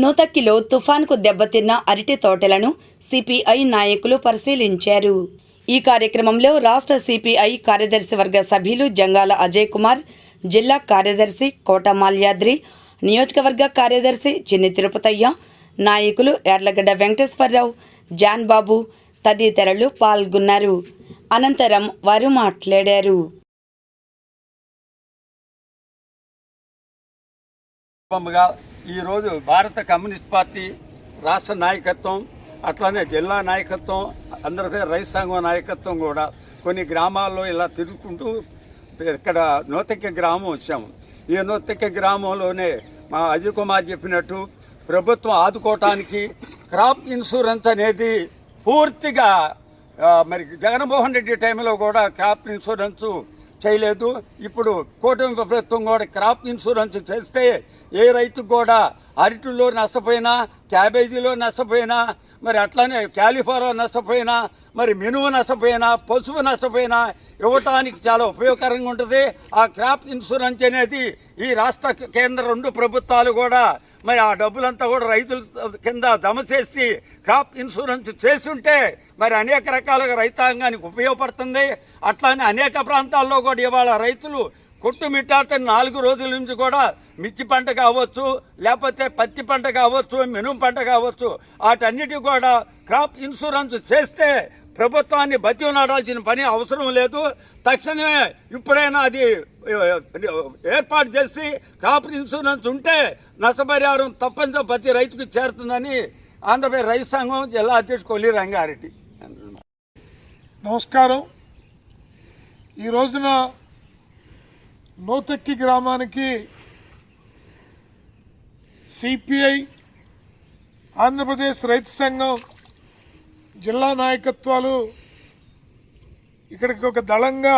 నూతక్కిలో తుఫాన్కు దెబ్బతిన్న అరటి తోటలను సిపిఐ నాయకులు పరిశీలించారు. ఈ కార్యక్రమంలో రాష్ట్ర సిపిఐ కార్యదర్శి వర్గ సభ్యులు జంగాల అజయ్ కుమార్ జిల్లా కార్యదర్శి కోట మాల్యాద్రి నియోజకవర్గ కార్యదర్శి చిన్ని తిరుపతయ్య నాయకులు ఎర్లగడ్డ వెంకటేశ్వరరావు జాన్ బాబు తదితరులు పాల్గొన్నారు. అనంతరం వారు మాట్లాడారు. ఈరోజు భారత కమ్యూనిస్ట్ పార్టీ రాష్ట్ర నాయకత్వం అట్లానే జిల్లా నాయకత్వం అందరికీ రైతు సంఘం నాయకత్వం కూడా కొన్ని గ్రామాల్లో ఇలా తిరుగుకుంటూ ఇక్కడ నూతక్య గ్రామం వచ్చాము. ఈ నూతెక్క గ్రామంలోనే మా అజయ్ కుమార్ చెప్పినట్టు ప్రభుత్వం ఆదుకోవటానికి క్రాప్ ఇన్సూరెన్స్ అనేది పూర్తిగా మరి జగన్మోహన్ రెడ్డి టైంలో కూడా క్రాప్ ఇన్సూరెన్స్ చేయలేదు. ఇప్పుడు కూటమి ప్రభుత్వం కూడా క్రాప్ ఇన్సూరెన్స్ చేస్తే ఏ రైతుకు కూడా అరటిలో నష్టపోయినా క్యాబేజీలో నష్టపోయినా మరి అట్లానే క్యాలిఫారో నష్టపోయినా మరి మెనువు నష్టపోయినా పసుపు నష్టపోయినా ఇవ్వటానికి చాలా ఉపయోగకరంగా ఉంటుంది. ఆ క్రాప్ ఇన్సూరెన్స్ అనేది ఈ రాష్ట్ర కేంద్ర రెండు ప్రభుత్వాలు కూడా మరి ఆ డబ్బులంతా కూడా రైతుల కింద జమ చేసి క్రాప్ ఇన్సూరెన్స్ చేసుంటే మరి అనేక రకాలుగా రైతాంగానికి ఉపయోగపడుతుంది. అట్లానే అనేక ప్రాంతాల్లో కూడా ఇవాళ రైతులు కొట్టుమిట్టాడితే నాలుగు రోజుల నుంచి కూడా మిర్చి పంట కావచ్చు లేకపోతే పత్తి పంట కావచ్చు మినుము పంట కావచ్చు వాటన్నిటి కూడా క్రాప్ ఇన్సూరెన్స్ చేస్తే ప్రభుత్వాన్ని బతినాడాల్సిన పని అవసరం లేదు. తక్షణమే ఇప్పుడైనా అది ఏర్పాటు చేసి క్రాప్ ఇన్సూరెన్స్ ఉంటే నష్టపరిహారం తప్పనిసరి ప్రతి రైతుకు చేరుతుందని ఆంధ్రప్రదేశ్ రైతు సంఘం జిల్లా అధ్యక్షుడు కొల్లి రంగారెడ్డి. నమస్కారం. ఈ రోజున నూతక్కి గ్రామానికి సిపిఐ ఆంధ్రప్రదేశ్ రైతు సంఘం జిల్లా నాయకత్వాలు ఇక్కడికి ఒక దళంగా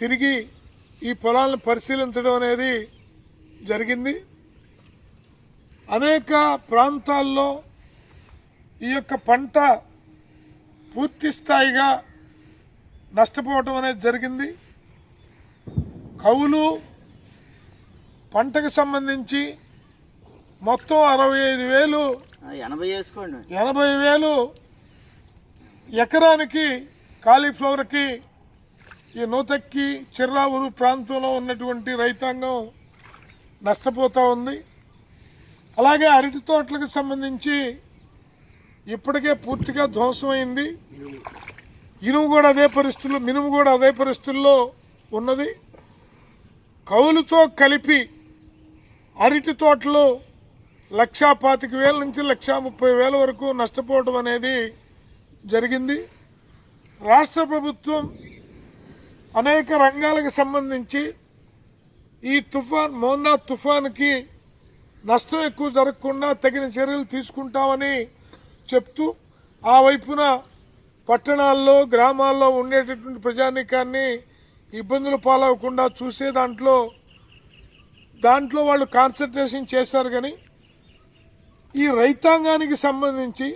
తిరిగి ఈ పొలాలను పరిశీలించడం అనేది జరిగింది. అనేక ప్రాంతాల్లో ఈ యొక్క పంట పూర్తి స్థాయిగా నష్టపోవటం అనేది జరిగింది. కవులు పంటకు సంబంధించి మొత్తం అరవై ఐదు వేలు ఎనభై వేసుకోండి. ఎనభై వేలు ఎకరానికి కాలీఫ్లవర్కి ఈ నూతక్కి చిర్రావురు ప్రాంతంలో ఉన్నటువంటి రైతాంగం నష్టపోతూ ఉంది. అలాగే అరటి తోటలకు సంబంధించి ఇప్పటికే పూర్తిగా ధ్వంసమైంది ఇనుము కూడా అదే పరిస్థితుల్లో మినుము కూడా అదే పరిస్థితుల్లో ఉన్నది. కవులతో కలిపి అరటి తోటలు లక్షా పాతిక వేల నుంచి లక్షా ముప్పై వేల వరకు నష్టపోవడం అనేది జరిగింది. రాష్ట్ర ప్రభుత్వం అనేక రంగాలకు సంబంధించి ఈ తుఫాన్ మోందా తుఫాన్కి నష్టం ఎక్కువ జరగకుండా తగిన చర్యలు తీసుకుంటామని చెప్తూ ఆ వైపున పట్టణాల్లో గ్రామాల్లో ఉండేటటువంటి ప్రజానీకాన్ని ఇబ్బందులు పాలవకుండా చూసే దాంట్లో దాంట్లో వాళ్ళు కాన్సన్ట్రేషన్ చేశారు కానీ ఈ రైతాంగానికి సంబంధించి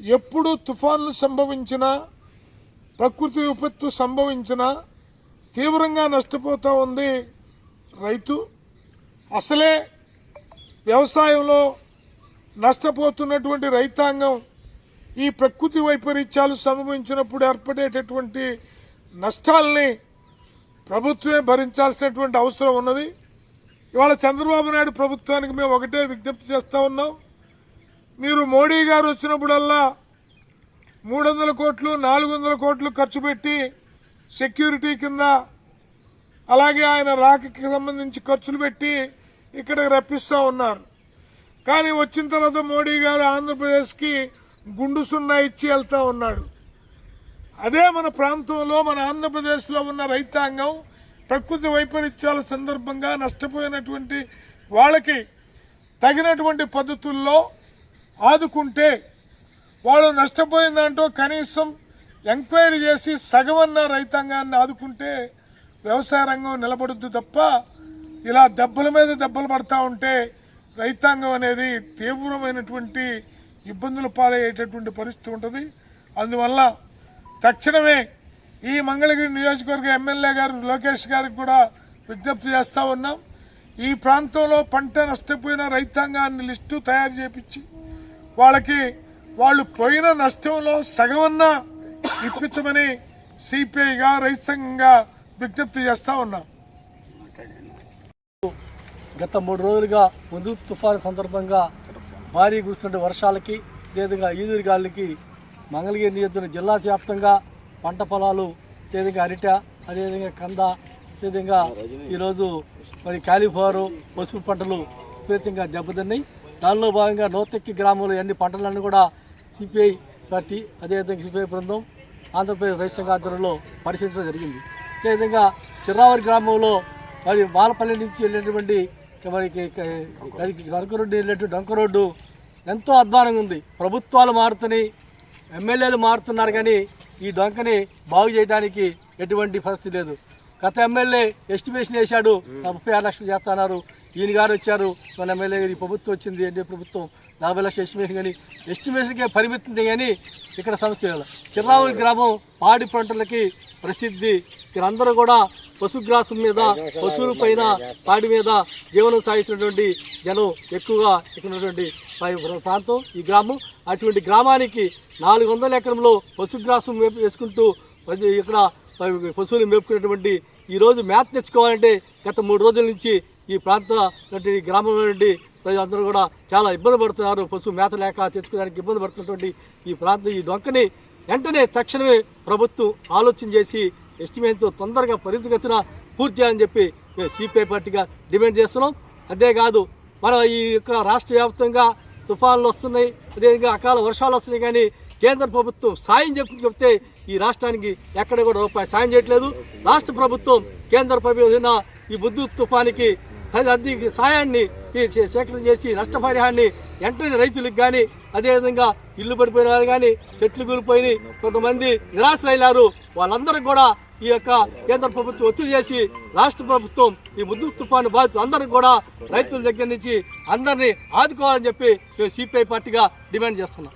ఎప్పుడు తుఫాన్లు సంభవించినా ప్రకృతి విపత్తు సంభవించినా తీవ్రంగా నష్టపోతూ ఉంది రైతు. అసలే వ్యవసాయంలో నష్టపోతున్నటువంటి రైతాంగం ఈ ప్రకృతి వైపరీత్యాలు సంభవించినప్పుడు ఏర్పడేటటువంటి నష్టాల్ని ప్రభుత్వమే భరించాల్సినటువంటి అవసరం ఉన్నది. ఇవాళ చంద్రబాబు నాయుడు ప్రభుత్వానికి మేము ఒకటే విజ్ఞప్తి చేస్తూ ఉన్నాం. మీరు మోడీ గారు వచ్చినప్పుడల్లా మూడు వందల కోట్లు నాలుగు వందల కోట్లు ఖర్చు పెట్టి సెక్యూరిటీ కింద అలాగే ఆయన రాకకి సంబంధించి ఖర్చులు పెట్టి ఇక్కడికి రప్పిస్తూ ఉన్నారు. కానీ వచ్చిన తర్వాత మోడీ గారు ఆంధ్రప్రదేశ్కి గుండు సున్నా ఇచ్చి వెళ్తూ ఉన్నాడు. అదే మన ప్రాంతంలో మన ఆంధ్రప్రదేశ్లో ఉన్న రైతాంగం ప్రకృతి వైపరీత్యాల సందర్భంగా నష్టపోయినటువంటి వాళ్ళకి తగినటువంటి పద్ధతుల్లో ఆదుకుంటే వాళ్ళు నష్టపోయిన దాంట్లో కనీసం ఎంక్వైరీ చేసి సగమన్న రైతాంగాన్ని ఆదుకుంటే వ్యవసాయ రంగం నిలబడద్దు తప్ప ఇలా దెబ్బల మీద దెబ్బలు పడతా ఉంటే రైతాంగం అనేది తీవ్రమైనటువంటి ఇబ్బందులు పాలయ్యేటటువంటి పరిస్థితి ఉంటుంది. అందువల్ల తక్షణమే ఈ మంగళగిరి నియోజకవర్గ ఎమ్మెల్యే గారు లోకేష్ గారికి కూడా విజ్ఞప్తి చేస్తా ఉన్నాం. ఈ ప్రాంతంలో పంట నష్టపోయిన రైతాంగాన్ని లిస్టు తయారు చేపించి వాళ్ళకి వాళ్ళు పోయిన నష్టంలో సగమన్నా ఇప్పించమని సిపిఐగా రైతు సంఘంగా విజ్ఞప్తి చేస్తా ఉన్నాం. గత మూడు రోజులుగా ముందు తుఫాను సందర్భంగా భారీ కురుస్తున్న వర్షాలకి అదేవిధంగా ఈదురు గాలికి మంగళగిరి నియోజకవర్గం జిల్లా వ్యాప్తంగా పంట పొలాలు అదేవిధంగా అరిట అదేవిధంగా కంద అదేవిధంగా ఈరోజు మరి కాలీఫ్లవర్ పసుపు పంటలు విపరీతంగా దెబ్బతిన్నాయి దానిలో భాగంగా నూతెక్కి గ్రామంలో అన్ని పంటలన్నీ కూడా సిపిఐ పార్టీ అదేవిధంగా సిపిఐ బృందం ఆంధ్రప్రదేశ్ రైతు సంఘ ఆధ్వర్యంలో పరిశీలించడం జరిగింది అదేవిధంగా చిర్రావరి గ్రామంలో మరి బాలపల్లి నుంచి వెళ్ళేటువంటి మరి డొంక రోడ్డు వెళ్ళేటువంటి డొంక రోడ్డు ఎంతో అధ్వానంగా ఉంది ప్రభుత్వాలు మారుతున్నాయి ఎమ్మెల్యేలు మారుతున్నారు కానీ ఈ డొంకని బాగు చేయడానికి ఎటువంటి పరిస్థితి లేదు. గత ఎమ్మెల్యే ఎస్టిమేషన్ వేశాడు ముప్పై ఆరు లక్షలు చేస్తున్నారు. ఈయన గారు వచ్చారు. మన ఎమ్మెల్యే గారి ప్రభుత్వం వచ్చింది. ఎన్డీ ప్రభుత్వం నలభై లక్షల ఎస్టిమేషన్ కానీ ఎస్టిమేషన్కే పరిమితుంది కానీ ఇక్కడ సమస్య లేదు. గ్రామం పాడి పంటలకి ప్రసిద్ధి. వీరందరూ కూడా పశుగ్రాసం మీద పశువుల పైన పాడి మీద జీవనం సాగిస్తున్నటువంటి జనం ఎక్కువగా ఇక్కడ ప్రాంతం ఈ గ్రామం. అటువంటి గ్రామానికి నాలుగు వందల ఎకరంలో పశుగ్రాసం మేపు వేసుకుంటూ ఇక్కడ పశువులు మేపుకునేటువంటి ఈ రోజు మేత తెచ్చుకోవాలంటే గత మూడు రోజుల నుంచి ఈ ప్రాంత గ్రామంలో నుండి ప్రజలందరూ కూడా చాలా ఇబ్బంది పడుతున్నారు. పశువు మేత లేక తెచ్చుకోవడానికి ఇబ్బంది పడుతున్నటువంటి ఈ ప్రాంతం ఈ డొంకని వెంటనే తక్షణమే ప్రభుత్వం ఆలోచన చేసి ఎస్టిమేట్తో తొందరగా పరిధిగతిన పూర్తి చేయాలని చెప్పి మేము సిపిఐ పార్టీగా డిమాండ్ చేస్తున్నాం. అంతేకాదు మన ఈ యొక్క రాష్ట్ర వ్యాప్తంగా తుఫాన్లు వస్తున్నాయి. అదేవిధంగా అకాల వర్షాలు వస్తున్నాయి. కానీ కేంద్ర ప్రభుత్వం సాయం చెప్పి చెప్తే ఈ రాష్ట్రానికి ఎక్కడ కూడా రూపాయి సాయం చేయట్లేదు. రాష్ట్ర ప్రభుత్వం కేంద్ర ప్రభుత్వం ఈ బుద్ధు తుఫానికి అద్దె సాయాన్ని సేకరణ చేసి నష్టపరిహారాన్ని వెంటనే రైతులకు కానీ అదేవిధంగా ఇల్లు పడిపోయిన వారు కానీ చెట్లు కూలిపోయి కొంతమంది నిరాశలైనారు వాళ్ళందరూ కూడా ఈ యొక్క కేంద్ర ప్రభుత్వం ఒత్తిడి చేసి రాష్ట్ర ప్రభుత్వం ఈ ముద్దు తుఫాను బాధితులు అందరూ కూడా రైతుల దగ్గర నుంచి అందరినీ ఆదుకోవాలని చెప్పి మేము సిపిఐ పార్టీగా డిమాండ్ చేస్తున్నాం